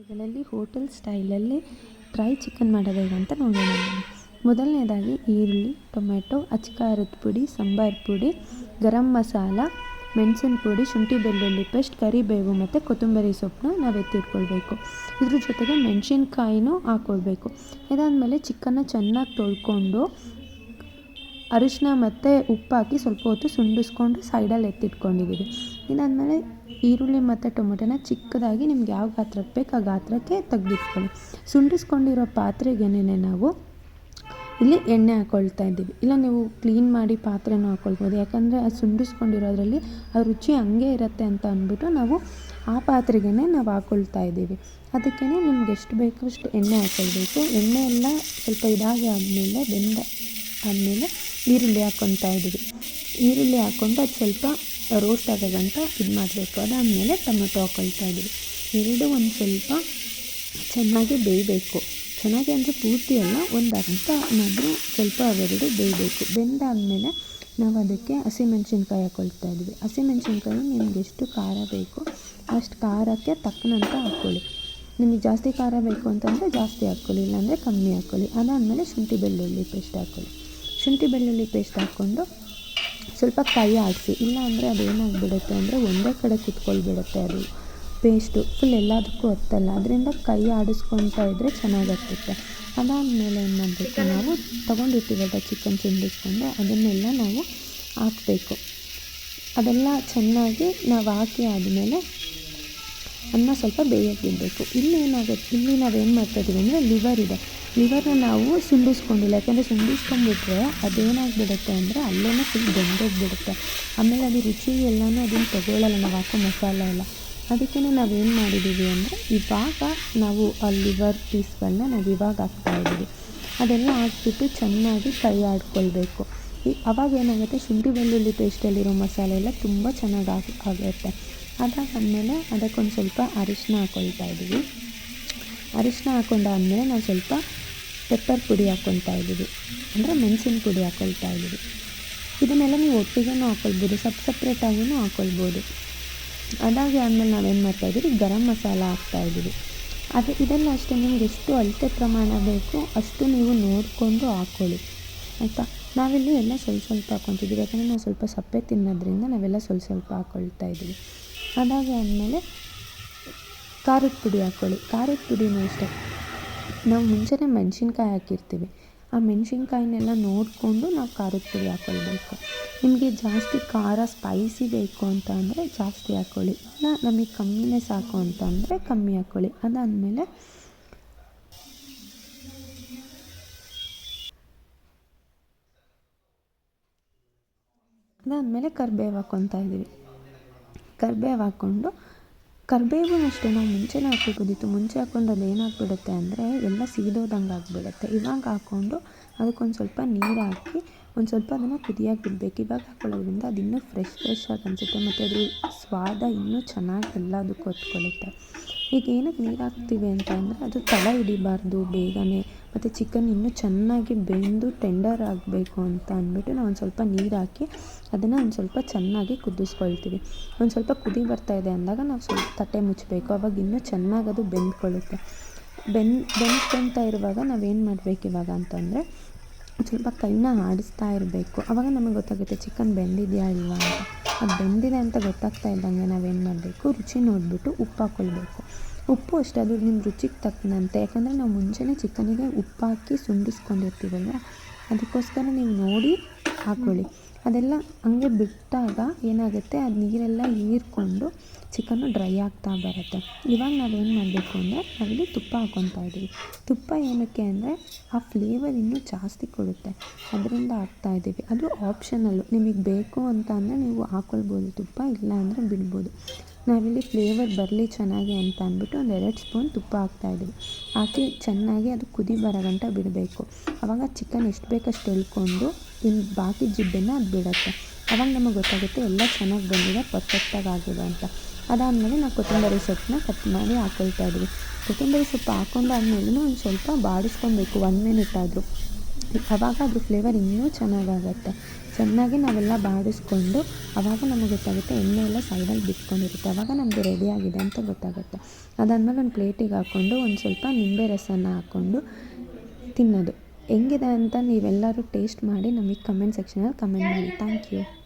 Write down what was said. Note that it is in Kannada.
ಗಳಲ್ಲಿ ಹೋಟೆಲ್ ಸ್ಟೈಲಲ್ಲಿ ಡ್ರೈ ಚಿಕನ್ ಮಾಡೋದು ಅಂತ ನೋಡೋಣ. ಮೊದಲನೇದಾಗಿ ಈರುಳ್ಳಿ ಟೊಮೆಟೊ ಅಚ್ಕಾರದ ಪುಡಿ, ಸಾಂಬಾರು ಪುಡಿ, ಗರಂ ಮಸಾಲ, ಮೆಣಸಿನ ಪುಡಿ, ಶುಂಠಿ ಬೆಳ್ಳುಳ್ಳಿ ಪೇಸ್ಟ್, ಕರಿಬೇವು ಮತ್ತು ಕೊತ್ತಂಬರಿ ಸೊಪ್ಪನ್ನ ನಾವು ಎತ್ತಿಟ್ಕೊಳ್ಬೇಕು. ಇದ್ರ ಜೊತೆಗೆ ಮೆಣಸಿನ್ಕಾಯಿನೂ ಹಾಕ್ಕೊಳ್ಬೇಕು ಇದಾದಮೇಲೆ ಚಿಕನ್ನ ಚೆನ್ನಾಗಿ ತೊಳ್ಕೊಂಡು ಅರಿಶಿನ ಮತ್ತು ಉಪ್ಪು ಹಾಕಿ ಸ್ವಲ್ಪ ಹೊತ್ತು ಸುಂಡಿಸ್ಕೊಂಡು ಸೈಡಲ್ಲಿ ಎತ್ತಿಟ್ಕೊಂಡಿದ್ದೀವಿ ಇದಾದಮೇಲೆ ಈರುಳ್ಳಿ ಮತ್ತು ಟೊಮೆಟೊನ ಚಿಕ್ಕದಾಗಿ ನಿಮ್ಗೆ ಯಾವ ಗಾತ್ರಕ್ಕೆ ಬೇಕು ಆ ಗಾತ್ರಕ್ಕೆ ತೆಗ್ದಿಟ್ಕೊಳ್ಳಿ. ಸುಂಡಿಸ್ಕೊಂಡಿರೋ ಪಾತ್ರೆಗೇನೆ ನಾವು ಇಲ್ಲಿ ಎಣ್ಣೆ ಹಾಕ್ಕೊಳ್ತಾ ಇದ್ದೀವಿ. ಇಲ್ಲ ನೀವು ಕ್ಲೀನ್ ಮಾಡಿ ಪಾತ್ರೆನೂ ಹಾಕ್ಕೊಳ್ಬೋದು ಯಾಕಂದರೆ ಅದು ಸುಂಡಿಸ್ಕೊಂಡಿರೋದ್ರಲ್ಲಿ ಆ ರುಚಿ ಹಂಗೆ ಇರುತ್ತೆ ಅಂತ ಅಂದ್ಬಿಟ್ಟು ನಾವು ಆ ಪಾತ್ರೆಗೇ ನಾವು ಹಾಕ್ಕೊಳ್ತಾ ಇದ್ದೀವಿ. ಅದಕ್ಕೆ ನಿಮ್ಗೆ ಎಷ್ಟು ಬೇಕೋ ಅಷ್ಟು ಎಣ್ಣೆ ಹಾಕ್ಕೊಳ್ಬೇಕು ಎಣ್ಣೆ ಎಲ್ಲ ಸ್ವಲ್ಪ ಇದಾಗಿ ಆದಮೇಲೆ, ಬೆಂದ ಆದಮೇಲೆ ಈರುಳ್ಳಿ ಹಾಕ್ಕೊತಾ ಇದ್ದೀವಿ. ಈರುಳ್ಳಿ ಹಾಕ್ಕೊಂಡು ಅದು ಸ್ವಲ್ಪ ರೋಸ್ಟ್ ಆಗೋದಂತ ಇದು ಮಾಡಬೇಕು. ಅದಾದಮೇಲೆ ಟೊಮೆಟೊ ಹಾಕೊಳ್ತಾ ಇದ್ದೀವಿ ಎರಡು ಒಂದು ಸ್ವಲ್ಪ ಚೆನ್ನಾಗಿ ಬೇಯಬೇಕು. ಚೆನ್ನಾಗಿ ಅಂದರೆ ಪೂರ್ತಿ ಅಲ್ಲ, ಒಂದು ಅರ್ಧನಾದರೂ ಸ್ವಲ್ಪ ಅವೆರಡು ಬೇಯಬೇಕು. ಬೆಂದಾದಮೇಲೆ ನಾವು ಅದಕ್ಕೆ ಹಸಿಮೆಣ್ಸಿನ್ಕಾಯಿ ಹಾಕೊಳ್ತಾ ಇದ್ವಿ. ಹಸಿಮೆಣ್ಸಿನ್ಕಾಯಿ ನಿಮ್ಗೆ ಎಷ್ಟು ಖಾರ ಬೇಕು, ಅಷ್ಟು ಖಾರಕ್ಕೆ ತಕ್ಕನಂತ ಹಾಕ್ಕೊಳ್ಳಿ. ನಿಮಗೆ ಜಾಸ್ತಿ ಖಾರ ಬೇಕು ಅಂತಂದರೆ ಜಾಸ್ತಿ ಹಾಕ್ಕೊಳ್ಳಿ, ಇಲ್ಲಾಂದರೆ ಕಮ್ಮಿ ಹಾಕ್ಕೊಳ್ಳಿ. ಅದಾದಮೇಲೆ ಶುಂಠಿ ಬೆಳ್ಳುಳ್ಳಿ ಪೇಸ್ಟ್ ಹಾಕ್ಕೊಳ್ಳಿ. ಶುಂಠಿ ಬೆಳ್ಳುಳ್ಳಿ ಪೇಸ್ಟ್ ಹಾಕ್ಕೊಂಡು ಸ್ವಲ್ಪ ಕೈ ಆಡಿಸಿ ಇಲ್ಲ ಅಂದರೆ ಅದೇನಾಗ್ಬಿಡುತ್ತೆ ಅಂದರೆ ಒಂದೇ ಕಡೆ ಕುತ್ಕೊಳ್ಬಿಡುತ್ತೆ ಅದು. ಪೇಸ್ಟು ಫುಲ್ ಎಲ್ಲದಕ್ಕೂ ಹತ್ತಲ್ಲ ಅದರಿಂದ ಕೈ ಆಡಿಸ್ಕೊತಾ ಇದ್ದರೆ ಚೆನ್ನಾಗಾಗ್ತೈತೆ ಅದಾದಮೇಲೆ ಏನು ಮಾಡಬೇಕು, ನಾವು ತೊಗೊಂಡಿರ್ತೀವಲ್ಲ ಚಿಕನ್ ಚಿಂದಿಸ್ಕೊಂಡು ಅದನ್ನೆಲ್ಲ ನಾವು ಹಾಕಬೇಕು. ಅದೆಲ್ಲ ಚೆನ್ನಾಗಿ ನಾವು ಹಾಕಿ ಆದಮೇಲೆ ಅನ್ನ ಸ್ವಲ್ಪ ಬೇಯಕ್ಕೆ ಬಿಡಬೇಕು. ಇಲ್ಲಿ ಏನಾಗುತ್ತೆ ಇಲ್ಲಿ ನಾವು ಏನು ಮಾಡ್ತಾಯಿದ್ದೀವಿ ಅಂದರೆ ಲಿವರ್ ಇದೆ. ಲಿವರ್ನ ನಾವು ಸುಂಡಿಸ್ಕೊಂಡಿಲ್ಲ ಯಾಕಂದರೆ ಸುಂಡಿಸ್ಕೊಂಡ್ಬಿಟ್ರೆ ಅದೇನಾಗ್ಬಿಡುತ್ತೆ ಅಂದರೆ ಅಲ್ಲೇ ಫುಲ್ ಬೆಂದೋಗ್ಬಿಡುತ್ತೆ. ಆಮೇಲೆ ಅದು ರುಚಿ ಎಲ್ಲನೂ ಅದನ್ನು ತಗೊಳ್ಳಲ್ಲ ನಾವು ಹಾಕೋ ಮಸಾಲೆ ಎಲ್ಲ. ಅದಕ್ಕೇ ನಾವೇನು ಮಾಡಿದ್ದೀವಿ ಅಂದರೆ ಇವಾಗ ನಾವು ಆ ಲಿವರ್ ಪೀಸ್ಗಳನ್ನ ನಾವು ಇವಾಗ ಹಾಕ್ತಾಯಿದ್ದೀವಿ. ಅದೆಲ್ಲ ಹಾಕ್ಬಿಟ್ಟು ಚೆನ್ನಾಗಿ ಕೈ ಆಡ್ಕೊಳ್ಬೇಕು. ಅವಾಗ ಏನಾಗುತ್ತೆ? ಶುಂಠಿ ಬೆಳ್ಳುಳ್ಳಿ ಪೇಸ್ಟಲ್ಲಿರೋ ಮಸಾಲೆ ಎಲ್ಲ ತುಂಬ ಚೆನ್ನಾಗಿ ಆಗಿ ಆಗುತ್ತೆ. ಅದಾದಮೇಲೆ ಅದಕ್ಕೊಂದು ಸ್ವಲ್ಪ ಅರಿಶಿನ ಹಾಕ್ಕೊಳ್ತಾ ಇದ್ದೀವಿ. ಅರಿಶಿನ ಹಾಕ್ಕೊಂಡಾದ್ಮೇಲೆ ನಾವು ಸ್ವಲ್ಪ ಪೆಪ್ಪರ್ ಪುಡಿ ಹಾಕ್ಕೊಳ್ತಾ ಇದ್ದೀವಿ. ಅಂದರೆ ಮೆಣಸಿನ ಪುಡಿ ಹಾಕ್ಕೊಳ್ತಾ ಇದ್ದೀವಿ. ಇದನ್ನೆಲ್ಲ ನೀವು ಒಟ್ಟಿಗೆನೂ ಹಾಕ್ಕೊಳ್ಬೋದು ಸಪ್ ಸಪ್ರೇಟಾಗಿಯೂ ಹಾಕ್ಕೊಳ್ಬೋದು ಅದಾಗಿ ಆದಮೇಲೆ ನಾವೇನು ಮಾಡ್ತಾಯಿದ್ದೀವಿ ಗರಂ ಮಸಾಲ ಹಾಕ್ತಾಯಿದ್ದೀವಿ ಅದು ಇದೆಲ್ಲ ಅಷ್ಟೇ, ನಿಮ್ಗೆ ಎಷ್ಟು ಅಳತೆ ಪ್ರಮಾಣ ಬೇಕು ಅಷ್ಟು ನೀವು ನೋಡಿಕೊಂಡು ಹಾಕ್ಕೊಳ್ಳಿ ಆಯಿತಾ? ನಾವಿಲ್ಲಿ ಎಲ್ಲ ಸ್ವಲ್ಪ ಸ್ವಲ್ಪ ಹಾಕ್ಕೊತಿದ್ದೀವಿ ಯಾಕಂದರೆ ನಾವು ಸ್ವಲ್ಪ ಸಪ್ಪೆ ತಿನ್ನೋದ್ರಿಂದ ನಾವೆಲ್ಲ ಸ್ವಲ್ಪ ಸ್ವಲ್ಪ ಹಾಕ್ಕೊಳ್ತಾ ಇದ್ದೀವಿ. ಅದಾಗಿ ಆದಮೇಲೆ ಖಾರದ ಪುಡಿ ಹಾಕ್ಕೊಳ್ಳಿ ಖಾರದ ಪುಡಿನೂ ಅಷ್ಟೇ. ನಾವು ಮುಂಚೆನೆ ಮೆಣಸಿನ್ಕಾಯಿ ಹಾಕಿರ್ತೀವಿ. ಆ ಮೆಣಸಿನ್ಕಾಯಿನೆಲ್ಲ ನೋಡಿಕೊಂಡು ನಾವು ಖಾರದ ಪುಡಿ ಹಾಕ್ಕೊಳ್ಬೇಕು ನಿಮಗೆ ಜಾಸ್ತಿ ಖಾರ ಸ್ಪೈಸಿ ಬೇಕು ಅಂತ ಅಂದರೆ ಜಾಸ್ತಿ ಹಾಕ್ಕೊಳ್ಳಿ ಇಲ್ಲ, ನಮಗೆ ಕಮ್ಮಿನೇ ಸಾಕು ಅಂತ ಅಂದರೆ ಕಮ್ಮಿ ಹಾಕ್ಕೊಳ್ಳಿ ಅದಾದಮೇಲೆ ಅದಾದಮೇಲೆ ಕರಿಬೇವು ಹಾಕ್ಕೊತಾ ಇದ್ದೀವಿ. ಕರ್ಬೇವು ಹಾಕ್ಕೊಂಡು ಕರಿಬೇವು ಅಷ್ಟೇ ನಾವು ಮುಂಚೆನೇ ಹಾಕ್ಕೋಬೋದಿತ್ತು ಮುಂಚೆ ಹಾಕ್ಕೊಂಡು ಅದು ಏನಾಗ್ಬಿಡುತ್ತೆ ಅಂದರೆ ಎಲ್ಲ ಸೀದೋದಂಗೆ ಆಗಿಬಿಡುತ್ತೆ ಇವಾಗ ಹಾಕ್ಕೊಂಡು ಅದಕ್ಕೊಂದು ಸ್ವಲ್ಪ ನೀರು ಹಾಕಿ ಒಂದು ಸ್ವಲ್ಪ ಅದನ್ನು ಕುದಿಯೋಕೆ ಬಿಡಬೇಕು. ಇವಾಗ ಹಾಕ್ಕೊಳ್ಳೋದ್ರಿಂದ ಅದು ಇನ್ನೂ ಫ್ರೆಶ್ ಫ್ರೆಶ್ ಆಗಿ ಅನಿಸುತ್ತೆ ಮತ್ತು ಅದ್ರ ಸ್ವಾದ ಇನ್ನೂ ಚೆನ್ನಾಗಿ ಎಲ್ಲದಕ್ಕೂ ಹೊತ್ಕೊಳ್ಳುತ್ತೆ ಈಗ ಏನಕ್ಕೆ ನೀರು ಹಾಕ್ತೀವಿ ಅಂತ ಅಂದರೆ ಅದು ತಳ ಹಿಡಿಬಾರ್ದು ಬೇಗನೆ. ಮತ್ತು ಚಿಕನ್ ಇನ್ನೂ ಚೆನ್ನಾಗಿ ಬೆಂದು ಟೆಂಡರ್ ಆಗಬೇಕು ಅಂತ ಅಂದ್ಬಿಟ್ಟು ನಾವು ಒಂದು ಸ್ವಲ್ಪ ನೀರು ಹಾಕಿ ಅದನ್ನು ಒಂದು ಸ್ವಲ್ಪ ಚೆನ್ನಾಗಿ ಕುದಿಸ್ಕೊಳ್ತೀವಿ. ಒಂದು ಸ್ವಲ್ಪ ಕುದಿ ಬರ್ತಾ ಇದೆ ಅಂದಾಗ ನಾವು ಸ್ವಲ್ಪ ತಟ್ಟೆ ಮುಚ್ಚಬೇಕು ಅವಾಗ ಇನ್ನೂ ಚೆನ್ನಾಗಿ ಅದು ಬೆಂದ್ಕೊಳ್ಳುತ್ತೆ. ಬೆನ್ ಬೆಂದ್ಕೊಳ್ತಾ ಇರುವಾಗ ನಾವೇನು ಮಾಡಬೇಕು ಇವಾಗ ಅಂತಂದರೆ ಸ್ವಲ್ಪ ಕೈನ ಆಡಿಸ್ತಾ ಇರಬೇಕು. ಆವಾಗ ನಮಗೆ ಗೊತ್ತಾಗುತ್ತೆ, ಚಿಕನ್ ಬೆಂದಿದೆಯಾ ಇಲ್ವಾ ಅಂತ. ಅದು ಬೆಂದಿದೆ ಅಂತ ಗೊತ್ತಾಗ್ತಾ ಇದ್ದಂಗೆ ನಾವೇನು ಮಾಡಬೇಕು, ರುಚಿ ನೋಡಿಬಿಟ್ಟು ಉಪ್ಪು ಹಾಕ್ಕೊಳ್ಬೇಕು ಉಪ್ಪು ಅಷ್ಟೇ ಅದು ನಿಮ್ಮ ರುಚಿಗೆ ತಕ್ಕನಂತೆ ಯಾಕಂದರೆ ನಾವು ಮುಂಚೆನೇ ಚಿಕನಿಗೆ ಉಪ್ಪು ಹಾಕಿ ಸುಂಡಿಸ್ಕೊಂಡಿರ್ತೀವಲ್ವ ಅದಕ್ಕೋಸ್ಕರ ನೀವು ನೋಡಿ ಹಾಕ್ಕೊಳ್ಳಿ ಅದೆಲ್ಲ ಹಂಗೆ ಬಿಟ್ಟಾಗ ಏನಾಗುತ್ತೆ? ಅದು ನೀರೆಲ್ಲ ಹೀರಿಕೊಂಡು ಚಿಕನ್ನು ಡ್ರೈ ಆಗ್ತಾ ಬರುತ್ತೆ. ಇವಾಗ ನಾವೇನು ಮಾಡಬೇಕು ಅಂದರೆ ನಾವಿಲ್ಲಿ ತುಪ್ಪ ಹಾಕ್ಕೊತಾ ಇದ್ದೀವಿ. ತುಪ್ಪ ಏನಕ್ಕೆ ಅಂದರೆ ಆ ಫ್ಲೇವರ್ ಇನ್ನೂ ಜಾಸ್ತಿ ಕೊಡುತ್ತೆ. ಅದರಿಂದ ಹಾಕ್ತಾ ಇದ್ದೀವಿ. ಅದು ಆಪ್ಷನಲ್ಲು ನಿಮಗೆ ಬೇಕು ಅಂತ ಅಂದರೆ ನೀವು ಹಾಕ್ಕೊಳ್ಬೋದು ತುಪ್ಪ ಇಲ್ಲ ಅಂದರೆ ಬಿಡ್ಬೋದು. ನಾವಿಲ್ಲಿ ಫ್ಲೇವರ್ ಬರಲಿ ಚೆನ್ನಾಗಿ ಅಂತ ಅಂದ್ಬಿಟ್ಟು ಒಂದು ಎರಡು ಸ್ಪೂನ್ ತುಪ್ಪ ಹಾಕ್ತಾಯಿದ್ದೀವಿ ಹಾಕಿ ಚೆನ್ನಾಗಿ ಅದು ಕುದಿ ಬರೋ ಗಂಟ ಬಿಡಬೇಕು. ಆವಾಗ ಚಿಕನ್ ಎಷ್ಟು ಬೇಕಷ್ಟು ಎಳ್ಕೊಂಡು ಇನ್ನು ಬಾಕಿ ಜಿಡ್ಡನ್ನು ಅದು ಬಿಡುತ್ತೆ. ಅವಾಗ ನಮಗೆ ಗೊತ್ತಾಗುತ್ತೆ ಎಲ್ಲ ಚೆನ್ನಾಗಿ ಬಂದಿದೆ ಪರ್ಫೆಕ್ಟಾಗಿ ಆಗಿದೆ ಅಂತ. ಅದಾದಮೇಲೆ ನಾವು ಕೊತ್ತಂಬರಿ ಸೊಪ್ಪನ್ನ ಕಟ್ ಮಾಡಿ ಹಾಕ್ಕೊಳ್ತಾ ಇದ್ವಿ ಕೊತ್ತಂಬರಿ ಸೊಪ್ಪು ಹಾಕೊಂಡಾದ್ಮೇಲೂ ಒಂದು ಸ್ವಲ್ಪ ಬಾಡಿಸ್ಕೊಬೇಕು ಒನ್ ಮಿನಿಟ್ ಆದರೂ. ಆವಾಗ ಅದ್ರ ಫ್ಲೇವರ್ ಇನ್ನೂ ಚೆನ್ನಾಗಾಗತ್ತೆ. ಚೆನ್ನಾಗಿ ನಾವೆಲ್ಲ ಬಾಡಿಸ್ಕೊಂಡು ಆವಾಗ ನಮಗೆ ಗೊತ್ತಾಗುತ್ತೆ ಎಣ್ಣೆ ಎಲ್ಲ ಸೈಡಲ್ಲಿ ಬಿಟ್ಕೊಂಡಿರುತ್ತೆ. ಆವಾಗ ನಮಗೆ ರೆಡಿಯಾಗಿದೆ ಅಂತ ಗೊತ್ತಾಗುತ್ತೆ. ಅದಾದಮೇಲೆ ಒಂದು ಪ್ಲೇಟಿಗೆ ಹಾಕ್ಕೊಂಡು ಒಂದು ಸ್ವಲ್ಪ ನಿಂಬೆ ರಸನ ಹಾಕ್ಕೊಂಡು ತಿನ್ನೋದು. ಹೆಂಗಿದೆ ಅಂತ ನೀವೆಲ್ಲರೂ ಟೇಸ್ಟ್ ಮಾಡಿ ನಮಗೆ ಕಮೆಂಟ್ ಸೆಕ್ಷನಲ್ಲಿ ಕಮೆಂಟ್ ಮಾಡಿ. Thank you